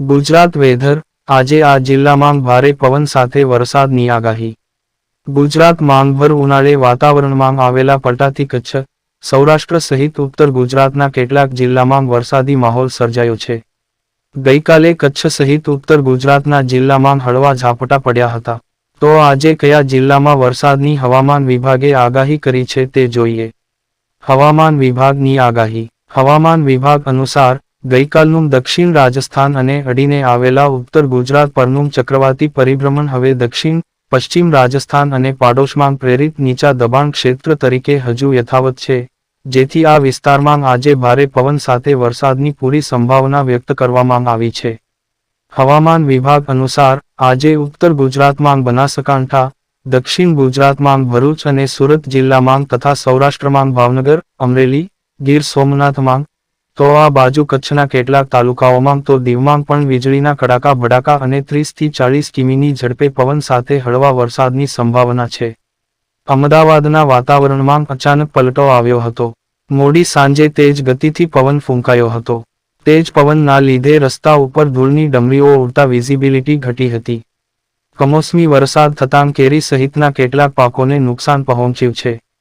Gujarat weather, આજે આ જિલ્લામાં ભારે પવન સાથે વરસાદની આગાહી. ગુજરાત માંગભર ઉનાળે વાતાવરણમાં આવેલા પલટાથી કચ્છ, સૌરાષ્ટ્ર સહિત ઉત્તર ગુજરાતના કેટલાક જિલ્લામાં વરસાદી માહોલ સર્જાયો છે. ગઈકાલે કચ્છ સહિત ઉત્તર ગુજરાતના જિલ્લામાં હળવા ઝાપટા પડ્યા હતા. તો આજે કયા જિલ્લામાં વરસાદની હવામાન વિભાગે આગાહી કરી છે તે જોઈએ. હવામાન વિભાગની આગાહી. હવામાન વિભાગ અનુસાર ગઈકાલનું દક્ષિણ રાજસ્થાન અને અડીને આવેલા ઉત્તર ગુજરાત પરનું ચક્રવાતી પરિભ્રમણ હવે દક્ષિણ, પશ્ચિમ રાજસ્થાન અને પાડોશમાં પ્રેરિત નીચા દબાણ ક્ષેત્ર તરીકે હજુ યથાવત છે. જેથી આ વિસ્તારમાં આજે ભારે પવન સાથે વરસાદની પૂરી સંભાવના વ્યક્ત કરવામાં આવી છે. હવામાન વિભાગ અનુસાર, આજે ઉત્તર ગુજરાતમાં બનાસકાંઠા, દક્ષિણ ગુજરાતમાં ભરૂચ અને સુરત જિલ્લામાં તથા સૌરાષ્ટ્રમાં ભાવનગર, અમરેલી, ગીર સોમનાથમાં તો આ બાજુ કચ્છના કેટલાક તાલુકાઓમાં તો દીવમાં પણ વીજળીના કડાકા, ભડાકા અને ત્રીસથી ચાલીસ કિમીની ઝડપે પવન સાથે હળવા વરસાદની સંભાવના છે. અમદાવાદના વાતાવરણમાં અચાનક પલટો આવ્યો હતો. મોડી સાંજે તેજ ગતિથી પવન ફૂંકાયો હતો. તેજ પવનના લીધે રસ્તા ઉપર ધૂળની ડમરીઓ ઉડતા વિઝિબિલિટી ઘટી હતી. કમોસમી વરસાદ થતાં કેરી સહિતના કેટલાક પાકોને નુકસાન પહોંચ્યું છે.